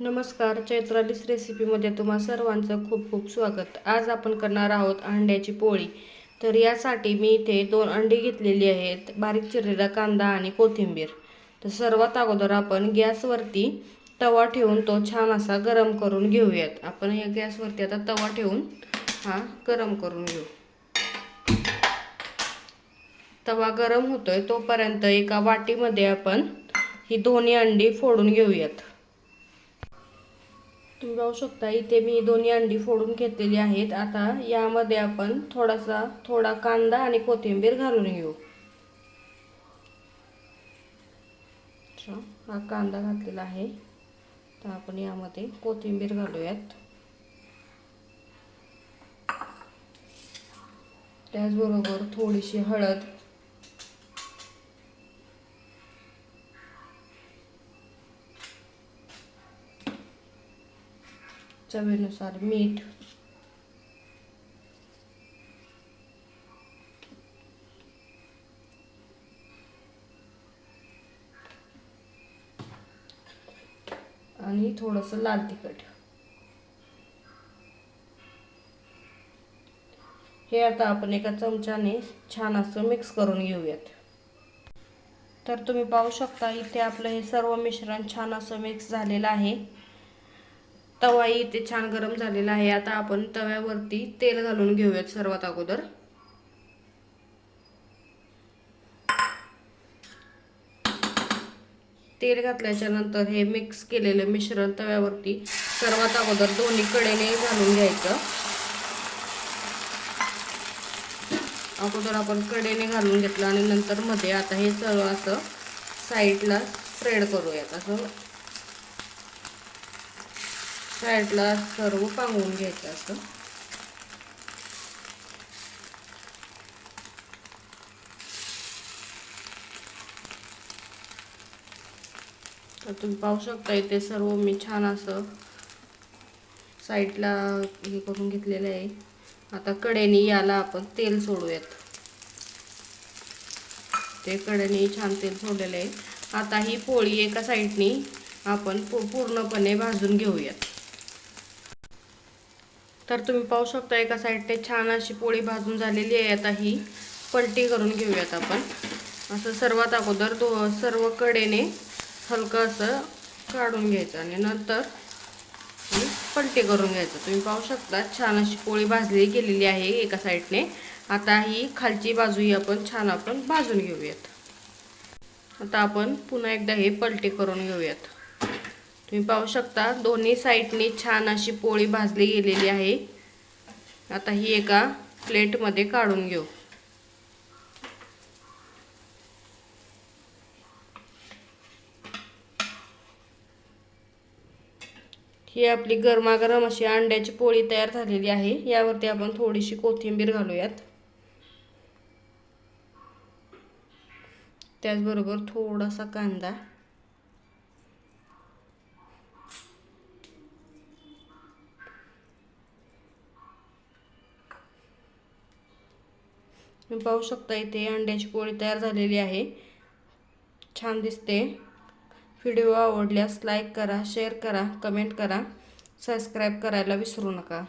नमस्कार चैत्रालीस रेसिपीमध्ये तुम्हा सर्वांचं खूप खूप स्वागत. आज आपण करणार आहोत अंड्याची पोळी. तर यासाठी मी इथे दोन अंडी घेतलेली आहेत बारीक चिरलेला कांदा आणि कोथिंबीर. तर सर्वात अगोदर आपण गॅसवरती तवा ठेवून तो छान असा गरम करून घेऊयात. आपण या गॅसवरती आता तवा ठेवून हा गरम करून घेऊ. तवा गरम होतोय तोपर्यंत एका वाटीमध्ये आपण ही दोन्ही अंडी फोडून घेऊयात. तुम्ही पाहू शकता इथे मी दोन्ही अंडी फोडून घेतलेली आहेत. आता यामध्ये आपण थोडासा थोडा कांदा आणि कोथिंबीर घालून घेऊ. अच्छा, हा कांदा घातलेला आहे. तर आपण यामध्ये कोथिंबीर घालूयात. त्याचबरोबर थोडीशी हळद चवीनुसार मीठ. आणि थोडंसं लाल तिखट. हे आता आपण एका चमच्याने छान असं मिक्स करून घेऊयात. तर तुम्ही पाहू शकता इथे आपलं हे सर्व मिश्रण छान असं मिक्स झालेलं आहे. तवा इथे छान गरम झालेला आहे. आता आपण तव्यावरती तेल घालून घेऊयात सर्वात अगोदर. तेल घातल्याच्या नंतर हे मिक्स केलेलं मिश्रण तव्यावरती सर्वात अगोदर दोन्ही कडेने घालून घ्यायचं. अगोदर आपण कडेने घालून घेतलं आणि नंतर मध्ये आता हे सर्व असं साईडला स्प्रेड करूयात. असं साईडला सर्व पांगवून घ्यायचं असं. तर तुम्ही पाहू शकता इथे सर्व मी छान असं साईडला हे करून घेतलेलं आहे. आता कडेने याला आपण तेल सोडूयात. ते कडेने छान तेल सोडलेलं आहे. आता ही पोळी एका साईडनी आपण पूर्णपणे भाजून घेऊयात. तर तुम्ही पाहू शकता एका साईडने छान अशी पोळी भाजून झालेली आहे. आता ही पलटी करून घेऊयात आपण. असं सर्वात अगोदर दो सर्व कडेने हलकं असं काढून घ्यायचं आणि नंतर पलटी करून घ्यायचं. तुम्ही पाहू शकता छान अशी पोळी भाजली गेलेली आहे एका साईडने. आता ही खालची बाजूही आपण छान आपण भाजून घेऊयात. आता आपण पुन्हा एकदा हे पलटी करून घेऊयात. तुम्ही पाहू शकता दोन्ही साईडने छान अशी पोळी भाजली गेलेली आहे. आता ही एका प्लेटमध्ये काढून घेऊ. ही आपली गरमागरम अशी अंड्याची पोळी तयार झालेली आहे. यावरती आपण थोडीशी कोथिंबीर घालूयात. त्याचबरोबर थोडासा कांदा. तुम्ही पाहू शकता इथे अंड्याची पोळी तयार झालेली आहे. छान दिसते. व्हिडिओ आवडल्यास लाईक करा शेअर करा कमेंट करा. सबस्क्राईब करायला विसरू नका.